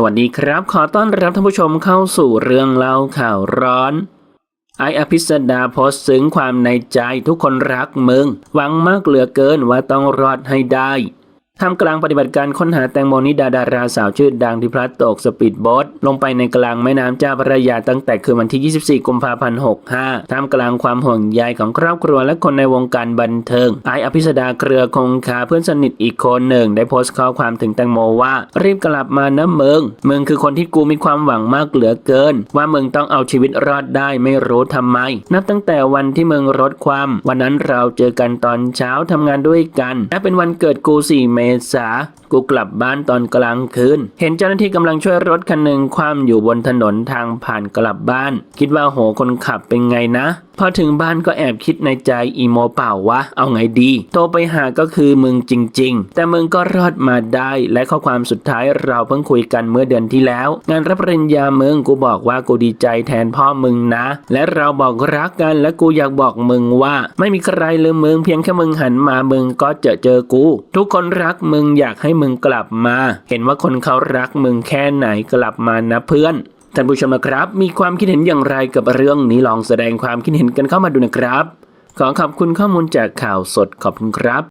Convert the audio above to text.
สวัสดีครับ ขอต้อนรับท่านผู้ชมเข้าสู่เรื่องเล่าข่าวร้อน ไออภิสดาโพสต์ซึ้งความในใจทุกคนรักมึง หวังมากเหลือเกินว่าต้องรอดให้ได้ ท่ามกลางปฏิบัติการค้นหาแตงโมนิดาดาราสาวชื่อดังที่พลัดตกสปีดโบ๊ทลงไปในกลางแม่น้ำเจ้าพระยาตั้งแต่คืนวันที่ 24 กุมภาพันธ์ 65 ท่ามกลางความห่วงใยของครอบครัวและคนในวงการบันเทิง ไออภิสดาเครือคงคาเพื่อนสนิทอีกคนหนึ่ง ได้โพสต์ข้อความถึงแตงโมว่า รีบกลับมานะเมึงเมึงคือคนที่กูมีความหวังมากเหลือเกิน ว่าเมึงต้องเอาชีวิตรอดได้ไม่รู้ทำไม นับตั้งแต่วันที่เมึงรถความ วันนั้นเราเจอกันตอนเช้าทำงานด้วยกันและเป็นวันเกิดกู4เมษากูกลับบ้านตอนกลางคืน เห็นเจ้าหน้าที่กำลังช่วยรถคันหนึ่งคว่ำอยู่บนถนนทางผ่านกลับบ้าน คิดว่าโหคนขับเป็นไงนะ พอถึงบ้านก็แอบคิดในใจอีโมเปล่าวะ เอาไงดี โทรไปหาก็คือมึงจริง ๆ แต่มึงก็รอดมาได้ และข้อความสุดท้ายเราเพิ่งคุยกันเมื่อเดือนที่แล้ว งานรับปริญญามึงกูบอกว่ากูดีใจแทนพ่อมึงนะ และเราบอกรักกันและกูอยากบอกมึงว่า ไม่มีใครลืมมึงเพียงแค่มึงหันมามึงก็จะเจอกู ทุกคนรักมึงอยากให้มึงกลับมา เห็นว่าคนเขารักมึงแค่ไหนกลับมานะเพื่อนท่านผู้ชมนะครับ มีความคิดเห็นอย่างไรกับเรื่องนี้ลองแสดงความคิดเห็นกันเข้ามาดูนะครับ ขอขอบคุณข้อมูลจากข่าวสดขอบคุณครับ